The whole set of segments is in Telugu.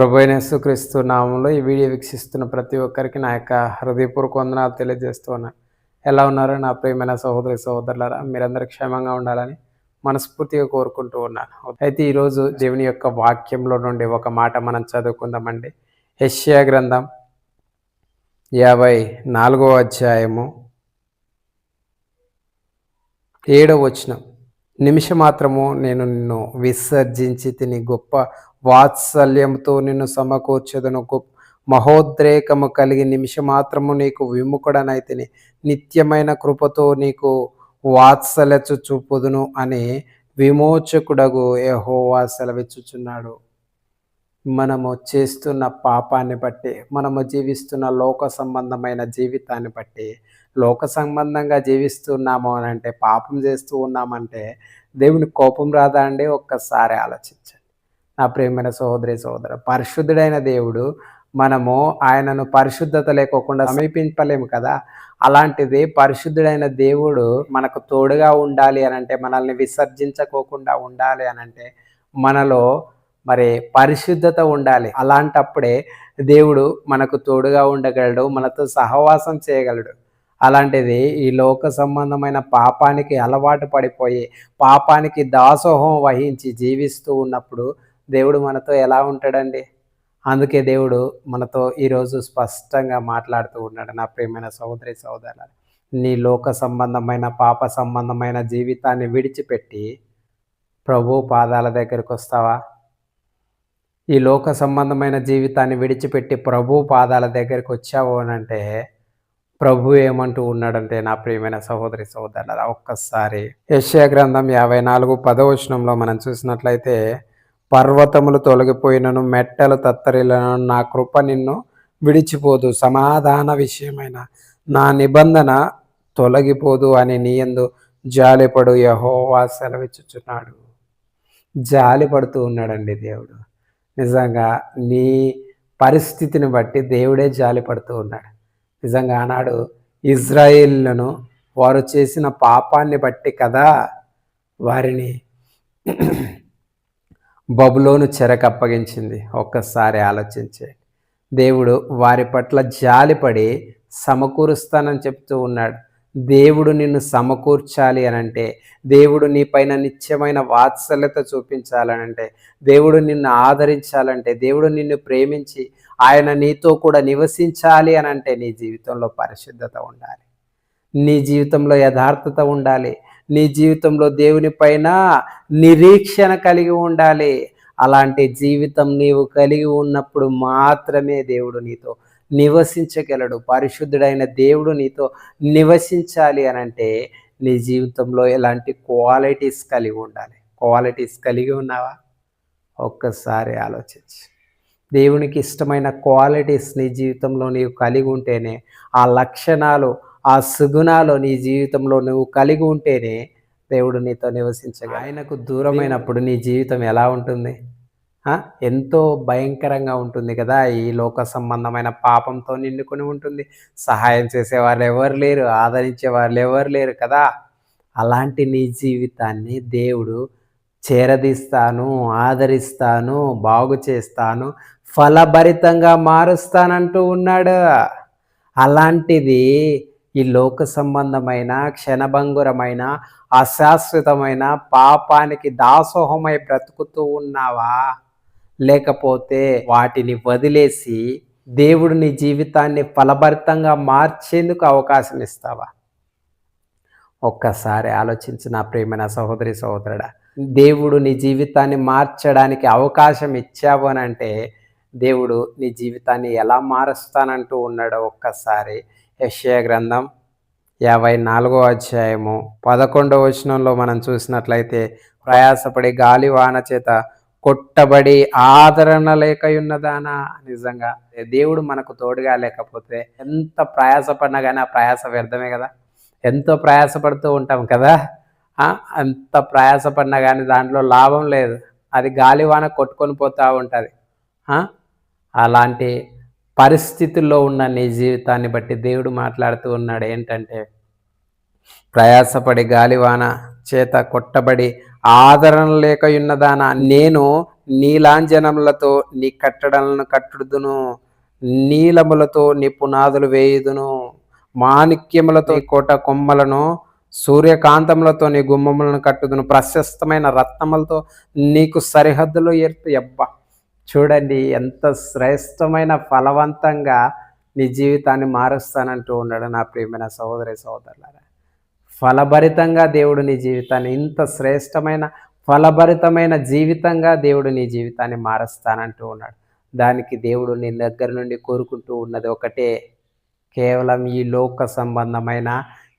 ప్రభు యేసుక్రీస్తు నామంలో ఈ వీడియో వీక్షిస్తున్న ప్రతి ఒక్కరికి నా యొక్క హృదయపూర్వక వందనాలు తెలియజేస్తూ ఉన్నాను ఎలా ఉన్నారు నా ప్రియమైన సహోదరి సహోదరులారా? మీరందరూ క్షేమంగా ఉండాలని మనస్ఫూర్తిగా కోరుకుంటూ ఉన్నాను. అయితే ఈరోజు దేవుని యొక్క వాక్యంలో నుండి ఒక మాట మనం చదువుకుందామండి. యష్యా గ్రంథం యాభై నాలుగో అధ్యాయము ఏడవ వచనం. నిమిషమాత్రము నేను నిన్ను విసర్జించి తిని గొప్ప వాత్సల్యంతో నిన్ను సమకూర్చదను. మహోద్రేకము కలిగి నిమిషమాత్రము నీకు విముఖుడనైతిని. నిత్యమైన కృపతో నీకు వాత్సల్యచు చూపుదును అని విమోచకుడగు యెహోవా సెలవిచ్చుచున్నాడు. మనము చేస్తున్న పాపాన్ని బట్టి మనము జీవిస్తున్న లోక సంబంధమైన జీవితాన్ని బట్టి లోక సంబంధంగా జీవిస్తున్నాము అని అంటే పాపం చేస్తూ ఉన్నామంటే దేవుని కోపం రాదా అండి? ఒక్కసారి ఆలోచించండి. నా ప్రియమైన సహోదరి సహోదరు పరిశుద్ధుడైన దేవుడు మనము ఆయనను పరిశుద్ధత లేకోకుండా సమీపించలేము కదా? అలాంటిది పరిశుద్ధుడైన దేవుడు మనకు తోడుగా ఉండాలి అని అంటే మనల్ని విసర్జించకోకుండా ఉండాలి అని అంటే మనలో మరి పరిశుద్ధత ఉండాలి. అలాంటప్పుడే దేవుడు మనకు తోడుగా ఉండగలడు మనతో సహవాసం చేయగలడు. అలాంటిది ఈ లోక సంబంధమైన పాపానికి అలవాటు పడిపోయి పాపానికి దాసోహం వహించి జీవిస్తూ ఉన్నప్పుడు దేవుడు మనతో ఎలా ఉంటాడండి? అందుకే దేవుడు మనతో ఈరోజు స్పష్టంగా మాట్లాడుతూ ఉన్నాడు. నా ప్రియమైన సహోదరి సహోదరు నీ లోక సంబంధమైన పాప సంబంధమైన జీవితాన్ని విడిచిపెట్టి ప్రభు పాదాల దగ్గరికి వస్తావా? ఈ లోక సంబంధమైన జీవితాన్ని విడిచిపెట్టి ప్రభు పాదాల దగ్గరికి వచ్చావు అని అంటే ప్రభు ఏమంటూ ఉన్నాడంటే నా ప్రియమైన సహోదరి సహోదరుల ఒక్కసారి యశ్యా గ్రంథం యాభై నాలుగు పదవచనంలో మనం చూసినట్లయితే పర్వతములు తొలగిపోయినను మెట్టలు తత్తరిలను నా కృప నిన్ను విడిచిపోదు. సమాధాన విషయమైన నా నిబంధన తొలగిపోదు అని నీయందు జాలిపడు యహోవా సెలవిచ్చుచున్నాడు. జాలి పడుతూ ఉన్నాడండి దేవుడు. నిజంగా నీ పరిస్థితిని బట్టి దేవుడే జాలి పడుతూ ఉన్నాడు. నిజంగా ఆనాడు ఇజ్రాయిల్లను వారు చేసిన పాపాన్ని బట్టి కదా వారిని బబులోను చెరకు అప్పగించింది. ఒక్కసారి ఆలోచించేయండి దేవుడు వారి పట్ల జాలిపడి సమకూరుస్తానని చెప్తూ ఉన్నాడు. దేవుడు నిన్ను సమకూర్చాలి అని అంటే దేవుడు నీ పైన నిత్యమైన వాత్సల్యత చూపించాలనంటే దేవుడు నిన్ను ఆదరించాలంటే దేవుడు నిన్ను ప్రేమించి ఆయన నీతో కూడా నివసించాలి అనంటే నీ జీవితంలో పరిశుద్ధత ఉండాలి. నీ జీవితంలో యథార్థత ఉండాలి. నీ జీవితంలో దేవుని పైన నిరీక్షణ కలిగి ఉండాలి. అలాంటి జీవితం నీవు కలిగి ఉన్నప్పుడు మాత్రమే దేవుడు నీతో నివసించగలడు. పరిశుద్ధుడైన దేవుడు నీతో నివసించాలి అని అంటే నీ జీవితంలో ఎలాంటి క్వాలిటీస్ కలిగి ఉండాలి. క్వాలిటీస్ కలిగి ఉన్నావా? ఒక్కసారి ఆలోచించి. దేవునికి ఇష్టమైన క్వాలిటీస్ నీ జీవితంలో నీవు కలిగి ఉంటేనే ఆ లక్షణాలు ఆ సుగుణాలు నీ జీవితంలో నువ్వు కలిగి ఉంటేనే దేవుడు నీతో నివసించగా ఆయనకు దూరమైనప్పుడు నీ జీవితం ఎలా ఉంటుంది? ఎంతో భయంకరంగా ఉంటుంది కదా ఈ లోక సంబంధమైన పాపంతో నిండుకొని ఉంటుంది. సహాయం చేసే వాళ్ళు ఎవరు లేరు ఆదరించే వాళ్ళు ఎవరు లేరు కదా. అలాంటి నీ జీవితాన్ని దేవుడు చేరదీస్తాను ఆదరిస్తాను బాగు చేస్తాను ఫలభరితంగా మారుస్తానంటూ ఉన్నాడు. అలాంటిది ఈ లోక సంబంధమైన క్షణభంగురమైన అశాశ్వతమైన పాపానికి దాసోహమై బ్రతుకుతూ ఉన్నావా? లేకపోతే వాటిని వదిలేసి దేవుడు నీ జీవితాన్ని ఫలభరితంగా మార్చేందుకు అవకాశం ఇస్తావా? ఒక్కసారి ఆలోచించిన ప్రేమైన సహోదరి సహోదరుడా. దేవుడు నీ జీవితాన్ని మార్చడానికి అవకాశం ఇచ్చావు అని అంటే దేవుడు నీ జీవితాన్ని ఎలా మారుస్తానంటూ ఉన్నాడో ఒక్కసారి యష్యా గ్రంథం యాభై నాలుగో అధ్యాయము పదకొండవ వచనంలో మనం చూసినట్లయితే ప్రయాసపడి గాలి వాన చేత కొట్టబడి ఆదరణ లేక ఉన్నదానా నిజంగా దేవుడు మనకు తోడుగా లేకపోతే ఎంత ప్రయాసపడినా కానీ ఆ ప్రయాస వ్యర్థమే కదా. ఎంతో ప్రయాసపడుతూ ఉంటాం కదా. అంత ప్రయాసపడినా కానీ దాంట్లో లాభం లేదు. అది గాలివాన కొట్టుకొని పోతూ ఉంటుంది. అలాంటి పరిస్థితుల్లో ఉన్న నీ జీవితాన్ని బట్టి దేవుడు మాట్లాడుతూ ఉన్నాడు ఏంటంటే ప్రయాసపడి గాలివాన చేత కొట్టబడి ఆదరణ లేక ఉన్నదాన నేను నీలాంజనములతో నీ కట్టడలను కట్టుడుదును నీలములతో నీ పునాదులు వేయుదును మాణిక్యములతో కోట కొమ్మలను సూర్యకాంతములతో నీ గుమ్మములను కట్టుదును ప్రశస్తమైన రత్నములతో నీకు సరిహద్దులు ఏర్పు ఎబ్బా చూడండి ఎంత శ్రేష్టమైన ఫలవంతంగా నీ జీవితాన్ని మారుస్తానంటూ ఉన్నాడు నా ప్రియమైన సహోదరి సహోదరులారా. ఫలభరితంగా దేవుడు నీ జీవితాన్ని ఇంత శ్రేష్టమైన ఫలభరితమైన జీవితంగా దేవుడు నీ జీవితాన్ని మారుస్తానంటూ ఉన్నాడు. దానికి దేవుడు నీ దగ్గర నుండి కోరుకుంటూ ఉన్నది ఒకటే కేవలం ఈ లోక సంబంధమైన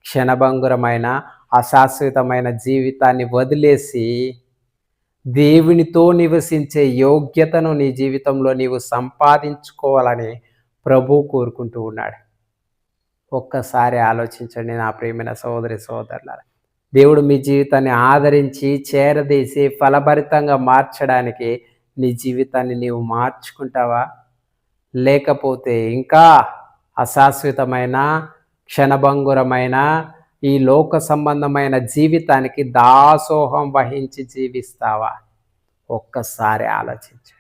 క్షణభంగురమైన అశాశ్వతమైన జీవితాన్ని వదిలేసి దేవునితో నివసించే యోగ్యతను నీ జీవితంలో నీవు సంపాదించుకోవాలని ప్రభు కోరుకుంటూ ఉన్నాడు. ఒక్కసారి ఆలోచించండి నా ప్రియమైన సహోదరి సహోదరులారా. దేవుడు మీ జీవితాన్ని ఆదరించి చేరదీసి ఫలభరితంగా మార్చడానికి నీ జీవితాన్ని నీవు మార్చుకుంటావా? లేకపోతే ఇంకా అశాశ్వతమైన క్షణభంగురమైన ఈ లోక సంబంధమైన జీవితానికి దాసోహం వహించి జీవిస్తావా? ఒక్కసారి ఆలోచించండి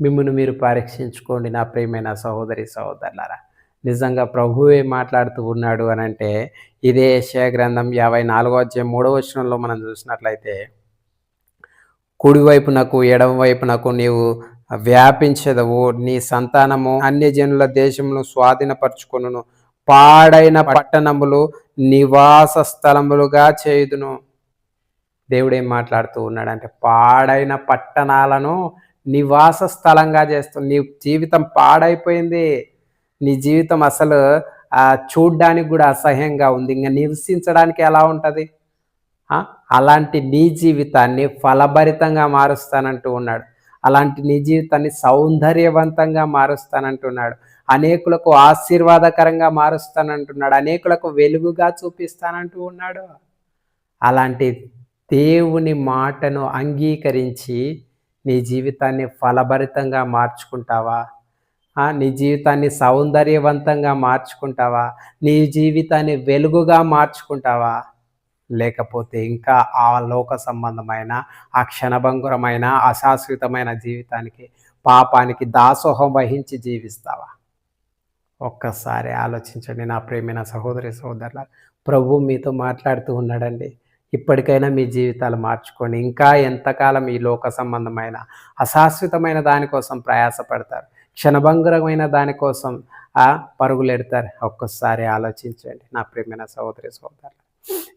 మిమ్మల్ని మీరు పరీక్షించుకోండి నా ప్రియమైన సహోదరి సహోదరులారా. నిజంగా ప్రభువే మాట్లాడుతూ ఉన్నాడు అని అంటే ఇదే యశయ గ్రంథం యాభై నాలుగో అధ్యాయం మూడవ వచనంలో మనం చూసినట్లయితే కుడివైపునకు ఎడమవైపునకు నీవు వ్యాపించదవు. నీ సంతానము అన్యజనుల దేశమును స్వాధీనపరచుకొనును. పాడైన పట్టణములు నివాస స్థలములుగా చేయుదును. దేవుడు ఏం మాట్లాడుతూ ఉన్నాడంటే పాడైన పట్టణాలను నివాస స్థలంగా చేస్తుంది నీ జీవితం పాడైపోయింది. నీ జీవితం అసలు చూడ్డానికి కూడా అసహ్యంగా ఉంది. ఇంకా నివసించడానికి ఎలా ఉంటుంది? అలాంటి నీ జీవితాన్ని ఫలభరితంగా మారుస్తానంటూ ఉన్నాడు. అలాంటి నీ జీవితాన్ని సౌందర్యవంతంగా మారుస్తానంటున్నాడు అనేకులకు ఆశీర్వాదకరంగా మారుస్తానంటున్నాడు. అనేకులకు వెలుగుగా చూపిస్తానంటూ ఉన్నాడు. అలాంటి దేవుని మాటను అంగీకరించి నీ జీవితాన్ని ఫలభరితంగా మార్చుకుంటావా? నీ జీవితాన్ని సౌందర్యవంతంగా మార్చుకుంటావా? నీ జీవితాన్ని వెలుగుగా మార్చుకుంటావా? లేకపోతే ఇంకా ఆ లోక సంబంధమైన ఆ క్షణభంగురమైన అశాశ్వతమైన జీవితానికి పాపానికి దాసోహం వహించి జీవిస్తావా? ఒక్కసారి ఆలోచించండి. నా ప్రేమైన సహోదరి సహోదరుల ప్రభు మీతో మాట్లాడుతూ ఉన్నాడండి. ఇప్పటికైనా మీ జీవితాలు మార్చుకొని ఇంకా ఎంతకాలం ఈ లోక సంబంధమైన అశాశ్వతమైన దానికోసం ప్రయాసపడతారు? క్షణభంగురమైన దానికోసం ఆ పరుగులెడతారు? ఒక్కసారి ఆలోచించండి. నా ప్రేమైన సహోదరి సహోదరులు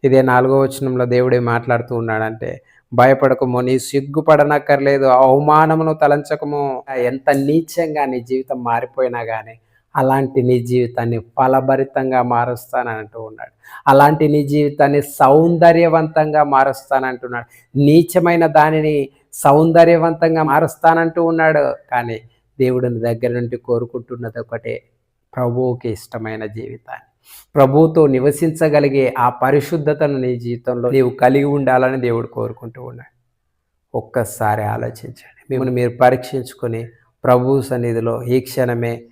ఇదే నాలుగో వచనంలో దేవుడే మాట్లాడుతూ ఉన్నాడంటే భయపడకము నీ సిగ్గుపడనక్కర్లేదు అవమానమును తలంచకము. ఎంత నీచంగా నీ జీవితం మారిపోయినా కానీ అలాంటి నీ జీవితాన్ని ఫలభరితంగా మారుస్తానంటూ ఉన్నాడు. అలాంటి నీ జీవితాన్ని సౌందర్యవంతంగా మారుస్తానంటున్నాడు నీచమైన దానిని సౌందర్యవంతంగా మారుస్తానంటూ ఉన్నాడు. కానీ దేవుడిని దగ్గర నుండి కోరుకుంటున్నది ఒకటే ప్రభువుకి ఇష్టమైన జీవితాన్ని. ప్రభువుతో నివసించగలిగే ఆ పరిశుద్ధతను నీ జీవితంలో నీవు కలిగి ఉండాలని దేవుడు కోరుకుంటూ ఉన్నాడు. ఒక్కసారి ఆలోచించండి. మిమ్మల్ని మీరు పరీక్షించుకొని ప్రభు సన్నిధిలో ఈ క్షణమే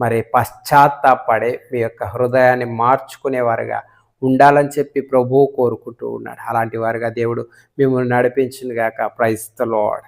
మరి పశ్చాత్తాపడే మీ యొక్క హృదయాన్ని మార్చుకునేవారుగా ఉండాలని చెప్పి ప్రభువు కోరుకుంటూ ఉన్నాడు. అలాంటి వారుగా దేవుడు మిమ్మల్ని నడిపించింది గాక. ప్రైస్తలోడ్